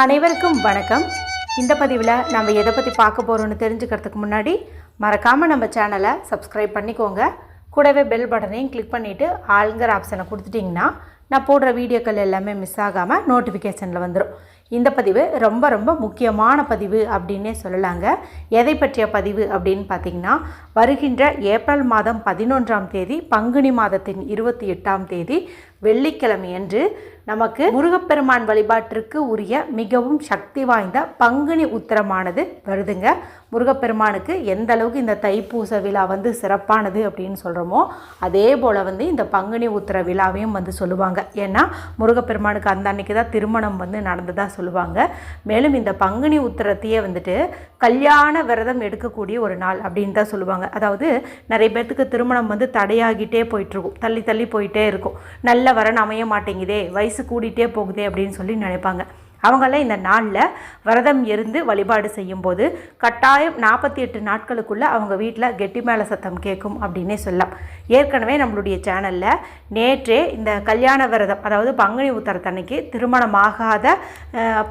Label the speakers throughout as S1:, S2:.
S1: அனைவருக்கும் வணக்கம். இந்த பதிவில் நம்ம எதை பற்றி பார்க்க போகிறோம்னு தெரிஞ்சுக்கிறதுக்கு முன்னாடி மறக்காமல் நம்ம சேனலை சப்ஸ்கிரைப் பண்ணிக்கோங்க. கூடவே பெல் பட்டனையும் கிளிக் பண்ணிவிட்டு ஆளுங்கிற ஆப்ஷனை கொடுத்துட்டிங்கன்னா நான் போடுற வீடியோக்கள் எல்லாமே மிஸ் ஆகாமல் நோட்டிஃபிகேஷனில் வந்துடும் இந்த பதிவு ரொம்ப ரொம்ப முக்கியமான பதிவு அப்படின்னே சொல்லலாங்க. எதை பற்றிய பதிவு அப்படின்னு பார்த்தீங்கன்னா வருகின்ற ஏப்ரல் மாதம் பதினொன்றாம் தேதி பங்குனி மாதத்தின் இருபத்தி எட்டாம் தேதி வெள்ளிக்கிழமையன்று நமக்கு முருகப்பெருமான் வழிபாட்டிற்கு உரிய மிகவும் சக்தி வாய்ந்த பங்குனி உத்திரமானது வருதுங்க. முருகப்பெருமானுக்கு எந்த அளவுக்கு இந்த தைப்பூச விழா வந்து சிறப்பானது அப்படின்னு சொல்கிறோமோ அதே போல் வந்து இந்த பங்குனி உத்திர விழாவையும் வந்து சொல்லுவாங்க. ஏன்னா முருகப்பெருமானுக்கு அந்த அன்னைக்கு தான் திருமணம் வந்து நடந்ததாக சொல்லுவாங்க. மேலும் இந்த பங்குனி உத்திரத்தையே வந்துட்டு கல்யாண விரதம் எடுக்கக்கூடிய ஒரு நாள் அப்படின்னு தான் சொல்லுவாங்க. அதாவது நிறைய பேர்த்துக்கு திருமணம் வந்து தடையாகிட்டே போயிட்டுருக்கும் தள்ளி தள்ளி போயிட்டே இருக்கும். நல்ல வரன் அமைய மாட்டேங்குதே வயசு கூடிட்டே போகுதே அப்படின்னு சொல்லி நினைப்பாங்க. அவங்களாம் இந்த நாளில் விரதம் இருந்து வழிபாடு செய்யும்போது கட்டாயம் நாற்பத்தி எட்டு நாட்களுக்குள்ளே அவங்க வீட்டில் கெட்டி மேலே சத்தம் கேட்கும் அப்படின்னே சொல்லலாம். ஏற்கனவே நம்மளுடைய சேனலில் நேற்றே இந்த கல்யாண விரதம் அதாவது பங்குனி உத்தரத்தன்னைக்கு திருமணமாகாத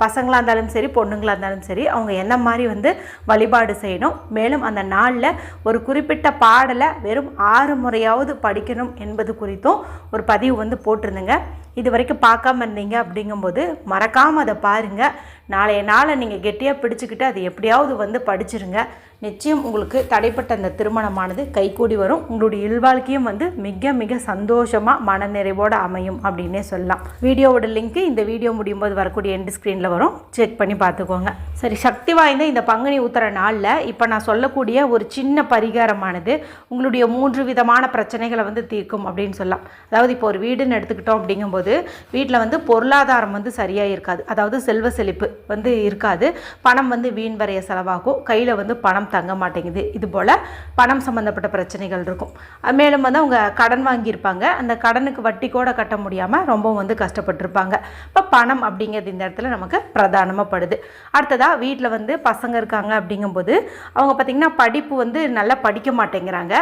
S1: பசங்களாக இருந்தாலும் சரி பொண்ணுங்களாக இருந்தாலும் சரி அவங்க என்ன மாதிரி வந்து வழிபாடு செய்யணும் மேலும் அந்த நாளில் ஒரு குறிப்பிட்ட பாடலை வெறும் ஆறு முறையாவது படிக்கணும் என்பது குறித்தும் ஒரு பதிவு வந்து போட்டிருந்தேங்க. இது வரைக்கும் பார்க்காம இருந்தீங்க அப்படிங்கும்போது மறக்காமல் அதை பாருங்கள் நாளைய நாளை நீங்கள் கெட்டியாக பிடிச்சிக்கிட்டு அது எப்படியாவது வந்து படிச்சிருங்க. நிச்சயம் உங்களுக்கு தடைப்பட்ட அந்த திருமணமானது கைகூடி வரும். உங்களுடைய இல்வாழ்க்கையும் வந்து மிக மிக சந்தோஷமாக மனநிறைவோடு அமையும் அப்படின்னே சொல்லலாம். வீடியோவோட லிங்க்கு இந்த வீடியோ முடியும் போது வரக்கூடிய எண்டு ஸ்க்ரீனில் வரும். செக் பண்ணி பார்த்துக்கோங்க. சரி சக்தி வாய்ந்த இந்த பங்குனி உத்தர நாளில் இப்போ நான் சொல்லக்கூடிய ஒரு சின்ன பரிகாரமானது உங்களுடைய மூன்று விதமான பிரச்சனைகளை வந்து தீர்க்கும் அப்படின்னு சொல்லலாம். அதாவது இப்போ ஒரு வீடுன்னு எடுத்துக்கிட்டோம் அப்படிங்கும்போது வீட்டில் வந்து பொருளாதாரம் வந்து சரியாக இருக்காது. அதாவது செல்வ செழிப்பு வந்து இருக்காது. பணம் வந்து வீண் வரைய செலவாகும். கையில் வந்து பணம் தங்க மாட்டேங்குது. இது போல் பணம் சம்மந்தப்பட்ட பிரச்சனைகள் இருக்கும். மேலும் வந்து அவங்க கடன் வாங்கியிருப்பாங்க. அந்த கடனுக்கு வட்டி கூட கட்ட முடியாமல் ரொம்ப வந்து கஷ்டப்பட்டிருப்பாங்க. இப்போ பணம் அப்படிங்கிறது இந்த இடத்துல நமக்கு பிரதானமாக படுது. அடுத்ததாக வீட்டில் வந்து பசங்க இருக்காங்க அப்படிங்கும்போது அவங்க பார்த்திங்கன்னா படிப்பு வந்து நல்லா படிக்க மாட்டேங்கிறாங்க.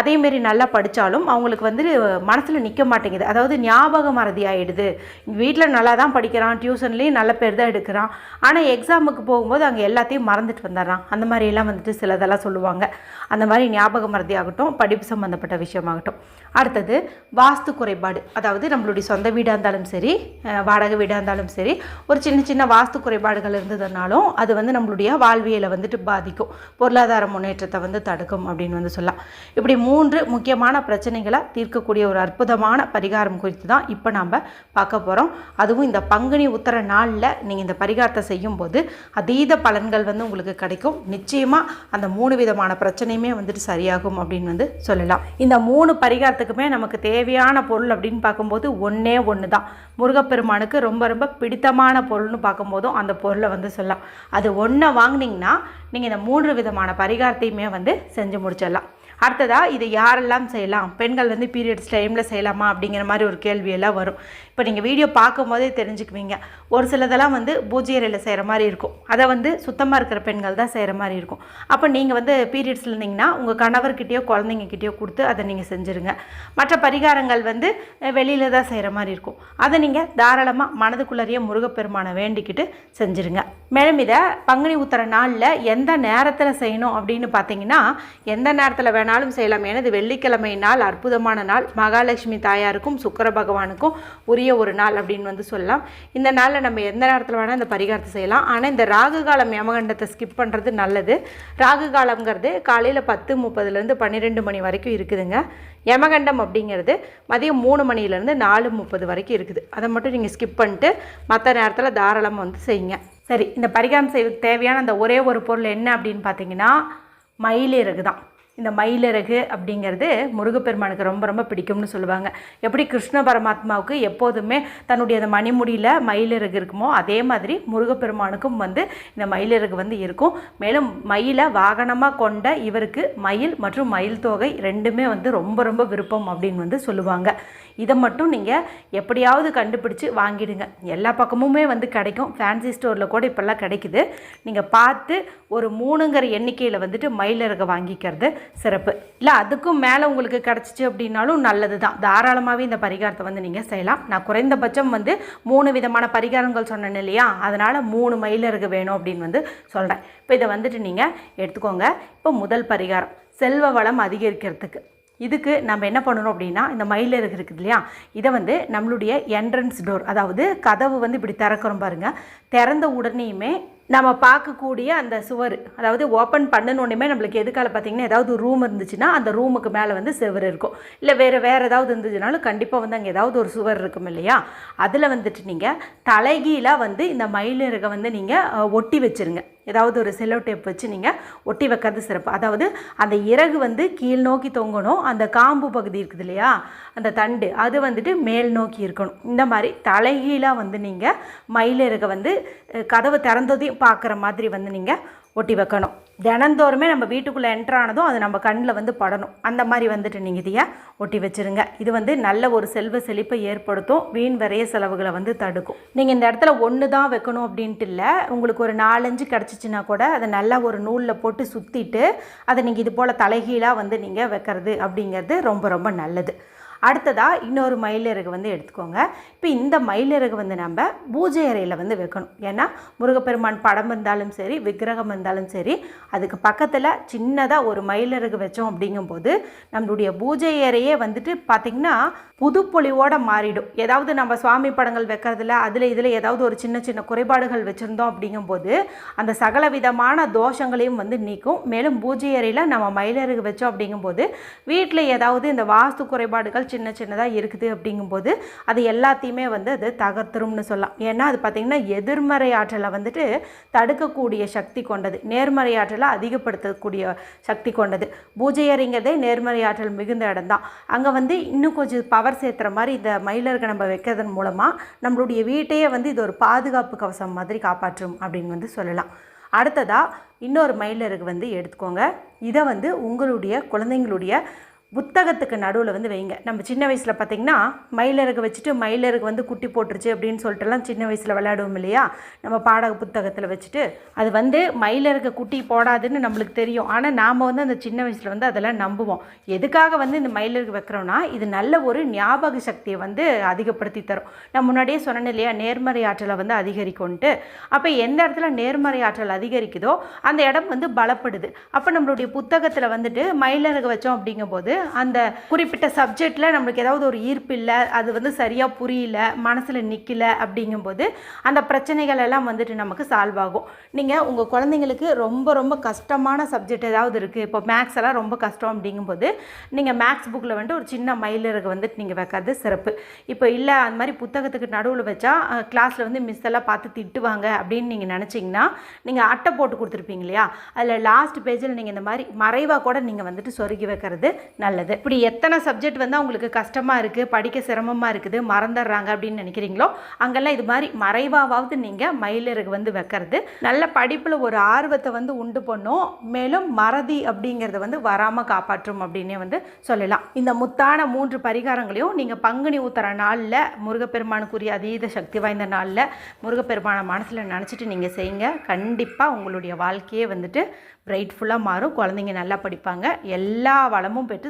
S1: அதேமாரி நல்லா படித்தாலும் அவங்களுக்கு வந்து மனசில் நிற்க மாட்டேங்குது. அதாவது ஞாபக மறதி ஆகிடுது வீட்டில் நல்லா தான் படிக்கிறான். டியூஷன்லேயும் நல்ல பேர் தான் எடுக்கிறான். ஆனால் எக்ஸாமுக்கு போகும்போது அங்கே எல்லாத்தையும் மறந்துட்டு வந்துடுறான். அந்த மாதிரியெல்லாம் வந்துட்டு சிலதெல்லாம் சொல்லுவாங்க. அந்த மாதிரி ஞாபக மறதி ஆகட்டும் படிப்பு சம்மந்தப்பட்ட விஷயமாகட்டும். அடுத்தது வாஸ்து குறைபாடு. அதாவது நம்மளுடைய சொந்த வீடாக இருந்தாலும் சரி வாடகை வீடாக இருந்தாலும் சரி ஒரு சின்ன சின்ன வாஸ்து குறைபாடுகள் இருந்ததுனாலும் அது வந்து நம்மளுடைய வாழ்வியலை வந்துட்டு பாதிக்கும். பொருளாதார முன்னேற்றத்தை வந்து தடுக்கும் அப்படின்னு வந்து சொல்லலாம். இப்படி மூன்று முக்கியமான பிரச்சனைகளை தீர்க்கக்கூடிய ஒரு அற்புதமான பரிகாரம் குறித்து தான் இப்போ நாம் பார்க்க போகிறோம் அதுவும் இந்த பங்குனி உத்தர நாளில் நீங்கள் இந்த பரிகாரத்தை செய்யும்போது அதீத பலன்கள் வந்து உங்களுக்கு கிடைக்கும். நிச்சயமாக அந்த மூணு விதமான பிரச்சனையுமே வந்துட்டு சரியாகும் அப்படின்னு வந்து சொல்லலாம். இந்த மூணு பரிகாரத்துக்குமே நமக்கு தேவையான பொருள் அப்படின்னு பார்க்கும்போது ஒன்றே ஒன்று தான் முருகப்பெருமானுக்கு ரொம்ப ரொம்ப பிடித்தமான பொருள்னு பார்க்கும்போதும் அந்த பொருளை வந்து சொல்லலாம். அது ஒன்றை வாங்கினீங்கன்னா நீங்கள் இந்த மூன்று விதமான பரிகாரத்தையுமே வந்து செஞ்சு முடிச்சிடலாம். அடுத்ததாக இது யாரெல்லாம் செய்யலாம்? பெண்கள் வந்து பீரியட்ஸ் டைமில் செய்யலாமா? அப்படிங்கிற மாதிரி ஒரு கேள்வியெல்லாம் வரும். இப்போ நீங்கள் வீடியோ பார்க்கும்போதே தெரிஞ்சுக்குவீங்க. ஒரு சிலதெல்லாம் வந்து பூஜை செய்கிற மாதிரி இருக்கும். அதை வந்து சுத்தமாக இருக்கிற பெண்கள் தான் செய்கிற மாதிரி இருக்கும். அப்போ நீங்கள் வந்து பீரியட்ஸில் இருந்தீங்கன்னா உங்கள் கணவர்கிட்டயோ குழந்தைங்ககிட்டயோ கொடுத்து அதை நீங்கள் செஞ்சுருங்க. மற்ற பரிகாரங்கள் வந்து வெளியில் தான் செய்கிற மாதிரி இருக்கும். அதை நீங்கள் தாராளமாக மனதுக்குள்ளறிய முருகப்பெருமானை வேண்டிக்கிட்டு செஞ்சுருங்க. மேலும் இதை பங்குனி உத்தர நாளில் எந்த நேரத்தில் செய்யணும் அப்படின்னு பார்த்தீங்கன்னா எந்த நேரத்தில் வேணும் நாளும் செய்யலாம். ஏன்னா இது வெள்ளிக்கிழமை நாள் அற்புதமான நாள். மகாலட்சுமி தாயாருக்கும் சுக்கர பகவானுக்கும் உரிய ஒரு நாள் அப்படின்னு வந்து சொல்லலாம். இந்த நாளில் நம்ம எந்த நேரத்தில் வேணால் இந்த பரிகாரத்தை செய்யலாம். ஆனால் இந்த ராகு காலம் யமகண்டத்தை ஸ்கிப் பண்ணுறது நல்லது. ராகு காலம்ங்கிறது காலையில் பத்து முப்பதுலேருந்து பன்னிரெண்டு மணி வரைக்கும் இருக்குதுங்க. யமகண்டம் அப்படிங்கிறது மதியம் மூணு மணிலேருந்து நாலு முப்பது வரைக்கும் இருக்குது. அதை மட்டும் நீங்கள் ஸ்கிப் பண்ணிட்டு மற்ற நேரத்தில் தாராளமாக வந்து செய்யுங்க. சரி இந்த பரிகாரம் செய்வதுக்கு தேவையான அந்த ஒரே ஒரு பொருள் என்ன அப்படின்னு பார்த்தீங்கன்னா மயிலிறகு தான் இந்த மயிலிறகு அப்படிங்கிறது முருகப்பெருமானுக்கு ரொம்ப ரொம்ப பிடிக்கும்னு சொல்லுவாங்க. எப்படி கிருஷ்ண பரமாத்மாவுக்கு எப்போதுமே தன்னுடைய அந்த மணிமுடியில் மயிலிறகு இருக்குமோ அதே மாதிரி முருகப்பெருமானுக்கும் வந்து இந்த மயிலிறகு வந்து இருக்கும். மேலும் மயிலை வாகனமாக கொண்ட இவருக்கு மயில் மற்றும் மயில் தொகை ரெண்டுமே வந்து ரொம்ப ரொம்ப விருப்பம் அப்படின்னு வந்து சொல்லுவாங்க. இதை மட்டும் நீங்கள் எப்படியாவது கண்டுபிடிச்சு வாங்கிடுங்க. எல்லா பக்கமுமே வந்து கிடைக்கும். ஃபேன்சி ஸ்டோரில் கூட இப்போல்லாம் கிடைக்குது. நீங்கள் பார்த்து ஒரு மூணுங்கிற எண்ணிக்கையில் வந்துட்டு மயிலிறகை வாங்கிக்கிறது. சிறப்பு. இல்லை அதுக்கும் மேலே உங்களுக்கு கிடச்சிச்சு அப்படின்னாலும் நல்லது தான் தாராளமாகவே இந்த பரிகாரத்தை வந்து நீங்கள் செய்யலாம். நான் குறைந்தபட்சம் வந்து மூணு விதமான பரிகாரங்கள் சொன்னேன் இல்லையா? அதனால் மூணு மயிலருக்கு வேணும் அப்படின்னு வந்து சொல்கிறேன் இப்போ இதை வந்துட்டு நீங்கள் எடுத்துக்கோங்க. இப்போ முதல் பரிகாரம் செல்வ வளம் அதிகரிக்கிறதுக்கு. இதுக்கு நம்ம என்ன பண்ணணும் அப்படின்னா இந்த மயிலருக்கு இருக்குது இல்லையா? இதை வந்து நம்மளுடைய என்ட்ரன்ஸ் டோர் அதாவது கதவு வந்து இப்படி திறக்கிறோம் பாருங்கள் திறந்த உடனேயுமே நம்ம பார்க்கக்கூடிய அந்த சுவர் அதாவது ஓப்பன் பண்ணணுன்னே நம்மளுக்கு எதுக்கால பார்த்தீங்கன்னா ஏதாவது ரூம் இருந்துச்சுன்னா அந்த ரூமுக்கு மேலே வந்து சுவர் இருக்கும். இல்லை வேறு வேறு ஏதாவது இருந்துச்சுனாலும் கண்டிப்பாக வந்து அங்கே ஏதாவது ஒரு சுவர் இருக்கும் இல்லையா? அதில் வந்துட்டு நீங்கள் தலைகீழாக வந்து இந்த மயிலிறகை வந்து நீங்கள் ஒட்டி வச்சிருங்க. ஏதாவது ஒரு செல்லோ டேப் வச்சு நீங்கள் ஒட்டி வைக்கிறது சிறப்பு. அதாவது அந்த இறகு வந்து கீழ் நோக்கி தொங்கணும் அந்த காம்பு பகுதி இருக்குது இல்லையா? அந்த தண்டு அது வந்துட்டு மேல் நோக்கி இருக்கணும். இந்த மாதிரி தலைகீழாக வந்து நீங்கள் மயிலிறகை வந்து கதவு திறந்ததையும் பார்க்குற மாதிரி வந்து நீங்கள் ஒட்டி வைக்கணும். தினந்தோறுமே நம்ம வீட்டுக்குள்ளே என்ட்ரானதும் அது நம்ம கண்ணில் வந்து படணும். அந்த மாதிரி வந்துட்டு நீங்கள் இதைய ஒட்டி வச்சிருங்க. இது வந்து நல்ல ஒரு செல்வ செழிப்பை ஏற்படுத்தும். வீண் விரைய செலவுகளை வந்து தடுக்கும். நீங்கள் இந்த இடத்துல ஒன்று தான் வைக்கணும் அப்படின்ட்டு இல்லை. உங்களுக்கு ஒரு நாலஞ்சு கிடச்சிச்சின்னா கூட அதை நல்லா ஒரு நூலில் போட்டு சுற்றிட்டு அதை நீங்கள் இது போல் தலைகீழாக வந்து நீங்கள் வைக்கிறது அப்படிங்கிறது ரொம்ப ரொம்ப நல்லது. அடுத்ததாக இன்னொரு மயிலிறகு வந்து எடுத்துக்கோங்க. இப்போ இந்த மயிலிறகு வந்து நம்ம பூஜை அறையில் வந்து வைக்கணும். ஏன்னா முருகப்பெருமான் படம் இருந்தாலும் சரி விக்கிரகம் இருந்தாலும் சரி அதுக்கு பக்கத்தில் சின்னதாக ஒரு மயிலிறகு வச்சோம் அப்படிங்கும்போது நம்மளுடைய பூஜை அறையே வந்துட்டு பார்த்திங்கன்னா புதுப்பொழிவோடு மாறிடும். ஏதாவது நம்ம சுவாமி படங்கள் வைக்கிறதுல அதில் இதில் ஏதாவது ஒரு சின்ன சின்ன குறைபாடுகள் வச்சுருந்தோம் அப்படிங்கும்போது அந்த சகல விதமான தோஷங்களையும் வந்து நீக்கும். மேலும் பூஜை அறையில் நம்ம மயிலிறகு வச்சோம் அப்படிங்கும்போது வீட்டில் ஏதாவது இந்த வாஸ்து குறைபாடுகள் சின்ன சின்னதாக இருக்குது அப்படிங்கும்போது அது எல்லாத்தையுமே வந்து அது தகர்த்துரும்னு சொல்லலாம். ஏன்னா அது பார்த்திங்கன்னா எதிர்மறை ஆற்றலை வந்துட்டு தடுக்கக்கூடிய சக்தி கொண்டது. நேர்மறை ஆற்றலை அதிகப்படுத்தக்கூடிய சக்தி கொண்டது. பூஜை அறிங்கிறதே நேர்மறை ஆற்றல் மிகுந்த இடம் தான் அங்கே வந்து இன்னும் கொஞ்சம் பவர் சேர்த்துற மாதிரி இந்த மயிலருக்கு நம்ம வைக்கிறதன் மூலமாக நம்மளுடைய வீட்டையே வந்து இது ஒரு பாதுகாப்பு கவசம் மாதிரி காப்பாற்றும் அப்படின்னு வந்து சொல்லலாம். அடுத்ததாக இன்னொரு மயிலருக்கு வந்து எடுத்துக்கோங்க. இதை வந்து உங்களுடைய குழந்தைங்களுடைய புத்தகத்துக்கு நடுவில் வந்து வைங்க. நம்ம சின்ன வயசில் பார்த்திங்கன்னா மயிலருக்கு வச்சுட்டு மயிலருக்கு வந்து குட்டி போட்டுருச்சு அப்படின்னு சொல்லிட்டுலாம் சின்ன வயசில் விளையாடுவோம் இல்லையா? நம்ம பாடக புத்தகத்தில் வச்சுட்டு. அது வந்து மயிலருக்கு குட்டி போடாதுன்னு நம்மளுக்கு தெரியும். ஆனால் நாம் வந்து அந்த சின்ன வயசில் வந்து அதெல்லாம் நம்புவோம். எதுக்காக வந்து இந்த மயிலருக்கு வைக்கிறோன்னா இது நல்ல ஒரு ஞாபக சக்தியை வந்து அதிகப்படுத்தி தரும். நான் முன்னாடியே சொன்னேன் இல்லையா நேர்மறை ஆற்றலை வந்து அதிகரிக்கும்ட்டு அப்போ எந்த இடத்துல நேர்மறை ஆற்றல் அதிகரிக்குதோ அந்த இடம் வந்து பலப்படுது. அப்போ நம்மளுடைய புத்தகத்தில் வந்துட்டு மயிலருக்கு வச்சோம் அப்படிங்கும்போது அந்த குறிப்பிட்ட சப்ஜெக்டில் நம்மளுக்கு ஏதாவது ஒரு ஈர்ப்பு இல்லை அது வந்து சரியாக புரியல மனசில் நிற்கல அப்படிங்கும்போது அந்த பிரச்சனைகள் எல்லாம் வந்துட்டு நமக்கு சால்வ் ஆகும். நீங்கள் உங்கள் குழந்தைங்களுக்கு ரொம்ப ரொம்ப கஷ்டமான சப்ஜெக்ட் ஏதாவது இருக்குது இப்போ மேக்ஸ் எல்லாம் ரொம்ப கஷ்டம் அப்படிங்கும்போது நீங்கள் மேக்ஸ் புக்கில் வந்துட்டு ஒரு சின்ன மயிலிறகு வந்துட்டு நீங்கள் வைக்காது சிறப்பு. இப்போ இல்லை அந்த மாதிரி புத்தகத்துக்கு நடுவில் வச்சா கிளாஸில் வந்து மிஸ் எல்லாம் பார்த்து திட்டுவாங்க அப்படின்னு நீங்கள் நினச்சிங்கன்னா நீங்கள் அட்டை போட்டு கொடுத்துருப்பீங்க இல்லையா? அதில் லாஸ்ட் பேஜில் நீங்கள் இந்த மாதிரி மறைவாக கூட நீங்கள் வந்துட்டு சொருகி வைக்கிறது நல்லது. இப்படி எத்தனை சப்ஜெக்ட் வந்து அவங்களுக்கு கஷ்டமாக இருக்குது படிக்க சிரமமாக இருக்குது மறந்துடுறாங்க அப்படின்னு நினைக்கிறீங்களோ அங்கெல்லாம் இது மாதிரி மறைவாவது நீங்கள் மயிலிறகு வந்து வைக்கிறது. நல்ல படிப்பில் ஒரு ஆர்வத்தை வந்து உண்டு பண்ணும். மேலும் மறதி அப்படிங்கிறத வந்து வராமல் காப்பாற்றும் அப்படின்னே வந்து சொல்லலாம். இந்த முத்தான மூன்று பரிகாரங்களையும் நீங்கள் பங்குனி ஊத்துற நாளில் முருகப்பெருமானுக்குரிய அதீத சக்தி வாய்ந்த நாளில் முருகப்பெருமானை மனசில் நினச்சிட்டு நீங்கள் செய்யுங்க. கண்டிப்பாக உங்களுடைய வாழ்க்கையே வந்துட்டு பிரைட்ஃபுல்லாக மாறும். குழந்தைங்க நல்லா படிப்பாங்க. எல்லா வளமும் பெற்று